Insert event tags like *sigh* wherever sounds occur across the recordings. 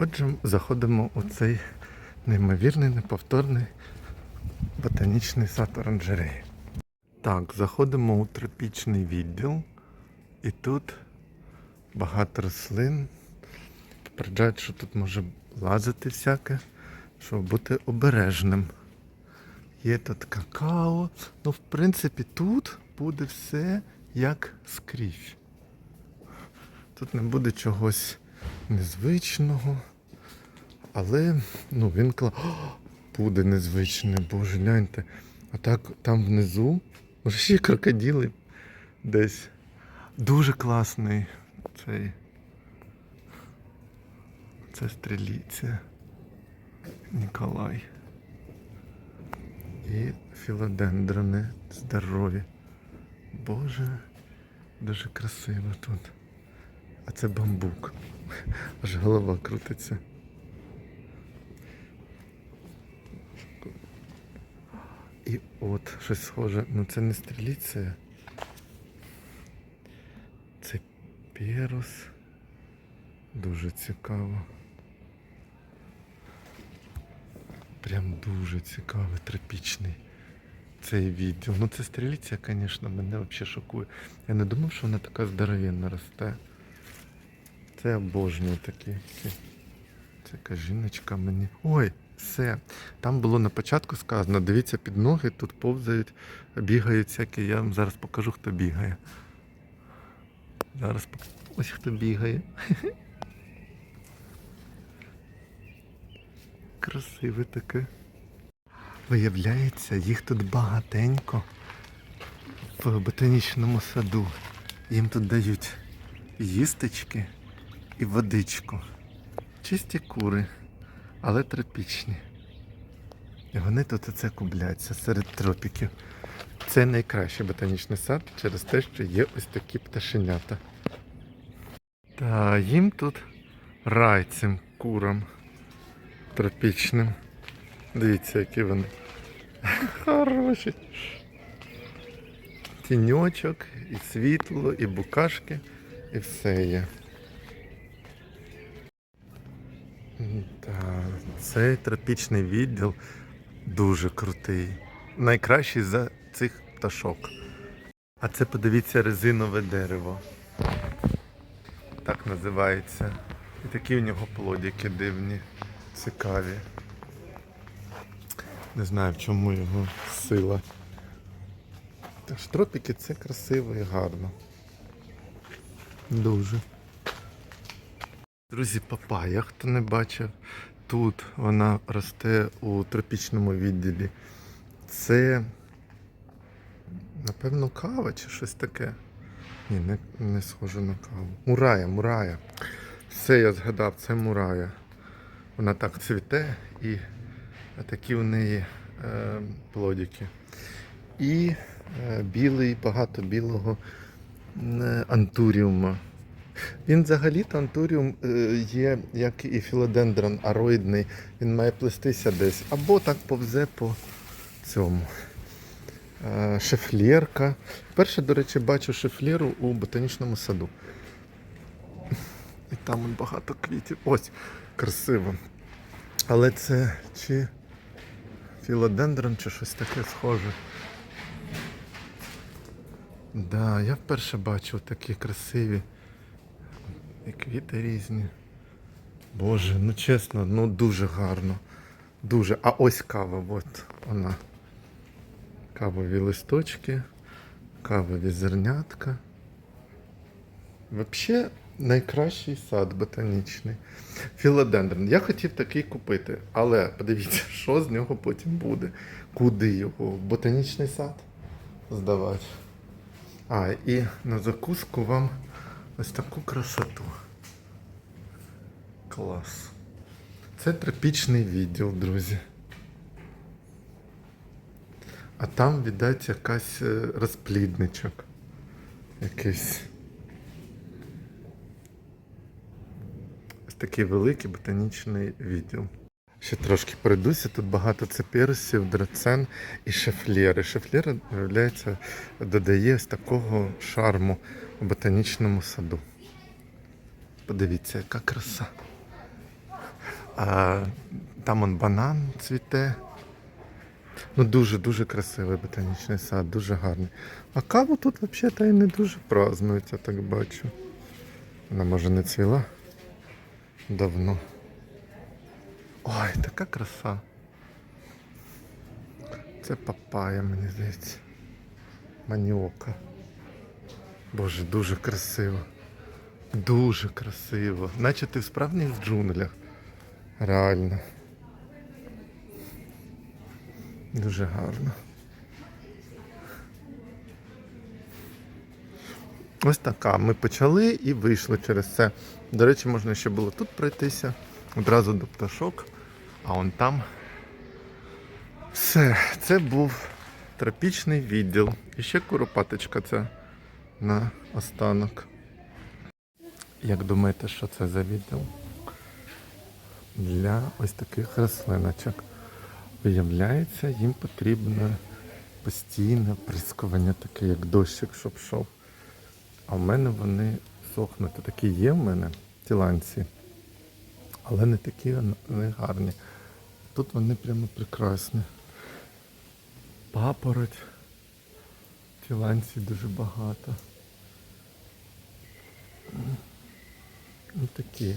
Отже, заходимо у цей неймовірний, неповторний ботанічний сад оранжереї. Так, заходимо у тропічний відділ, і тут багато рослин. Попереджають, що тут може лазити всяке, щоб бути обережним. Є тут какао. Ну, в принципі, тут буде все як скрізь. Тут не буде чогось незвичного. Але ну, він кла... О, буде незвичне, боже, гляньте. А так там внизу, може ще крокодили десь. Дуже класний цей. Це стріліця. Ніколай. І філодендрони здорові. Боже, дуже красиво тут. А це бамбук. Аж голова крутиться. І от щось схоже. Ну це не стріліція. Це перус. Дуже цікаво. Прям дуже цікавий, тропічний цей відділ. Ну це стріліція, звісно, мене взагалі шокує. Я не думав, що вона така здоровенна росте. Це обожнюю такі. яка жіночка мені. Ой, все. Там було на початку сказано, дивіться під ноги, тут повзають, бігають всякі. Я вам зараз покажу, хто бігає. Зараз пок- ось хто бігає. *laughs* Красиве таке. Виявляється, їх тут багатенько в ботанічному саду. Їм тут дають їстечки і водичку. Чисті кури, але тропічні. І вони тут оце кубляться серед тропіків. Це найкращий ботанічний сад через те, що є ось такі пташенята. Та їм тут рай цим курам тропічним. Дивіться, які вони *laughs* хороші. Тіньочок, і світло, і букашки, і все є. Так, цей тропічний відділ дуже крутий. Найкращий за цих пташок. А це подивіться резинове дерево. Так називається. І такі у нього плодики дивні, цікаві. Не знаю, в чому його сила. Тож тропіки це красиво і гарно. Дуже. Друзі, папая, хто не бачив, тут вона росте у тропічному відділі. Це, напевно, кава чи щось таке. Ні, не, не схоже на каву. Мурая, мурая. Все, я згадав, це мурая. Вона так цвіте і такі в неї е, плодики. І е, білий, багато білого е, антуріума. Він взагалі-то антуріум е, є, як і філодендрон ароїдний, він має плестися десь. Або так повзе по цьому. Е, Шефлєрка. Перше, до речі, бачу шефлєру у ботанічному саду. І там багато квітів. Ось, красиво. Але це чи філодендрон, чи щось таке схоже. Да, я вперше бачив такі красиві. І квіти різні. Боже, ну чесно, ну дуже гарно. Дуже. А ось кава, от вона. Кавові листочки, кавові зернятка. Взагалі найкращий сад ботанічний. Філодендрон. Я хотів такий купити, але подивіться, *laughs* що з нього потім буде. Куди його? Ботанічний сад здавати. А, і на закуску вам ось таку красоту. Клас. Це тропічний відділ, друзі. А там, віддать, якась е, розплідничок. Якийсь. Ось такий великий ботанічний відділ. Ще трошки пройдуся, тут багато цеперсів, драцен і шефлєри. Шефлєра, виявляється, додає ось такого шарму у ботанічному саду. Подивіться, яка краса. А, там он банан цвіте. Ну, дуже-дуже красивий ботанічний сад, дуже гарний. А каву тут взагалі і не дуже празднують, я так бачу. Вона може не цвіла давно. Ой, така краса. Це папая, мені здається. Маніока. Боже, дуже красиво. Дуже красиво. Наче ти в справжніх джунглях. Реально. Дуже гарно. Ось така. Ми почали і вийшли через це. До речі, можна ще було тут пройтися. Одразу до пташок. А он там. Все, це був тропічний відділ. І ще куропаточка це на останок. Як думаєте, що це за відділ? Для ось таких рослиночок. Виявляється, їм потрібно постійне прискування, таке як дощик, щоб йшов. А в мене вони сохнуть. Такі є в мене тіланці, але не такі вони гарні. Тут вони прямо прекрасні. Папороть. Тіланці дуже багато. Ну такі.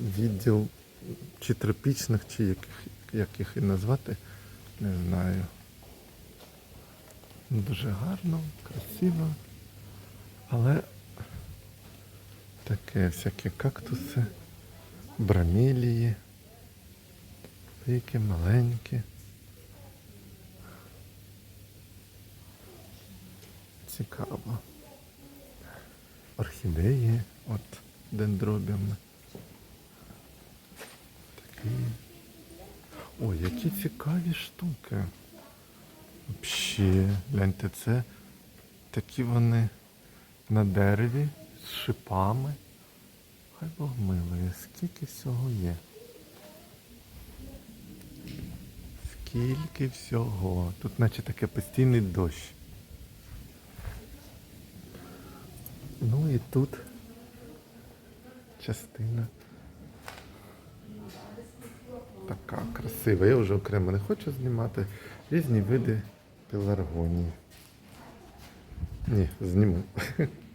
Відділ чи тропічних, чи яких, як їх і назвати, не знаю. Дуже гарно, красиво. Але таке всякі кактуси, брамілії, великі, маленькі. Цікаво. Орхідеї, от дендробіями. Такі. Ой, які цікаві штуки. Взагалі, гляньте, це такі вони на дереві з шипами. Хай Бог милує, скільки всього є. Скільки всього. Тут наче таке постійний дощ. Ну і тут частина така красива. Я вже окремо не хочу знімати. Різні види пеларгонії. Ні, зніму. *laughs*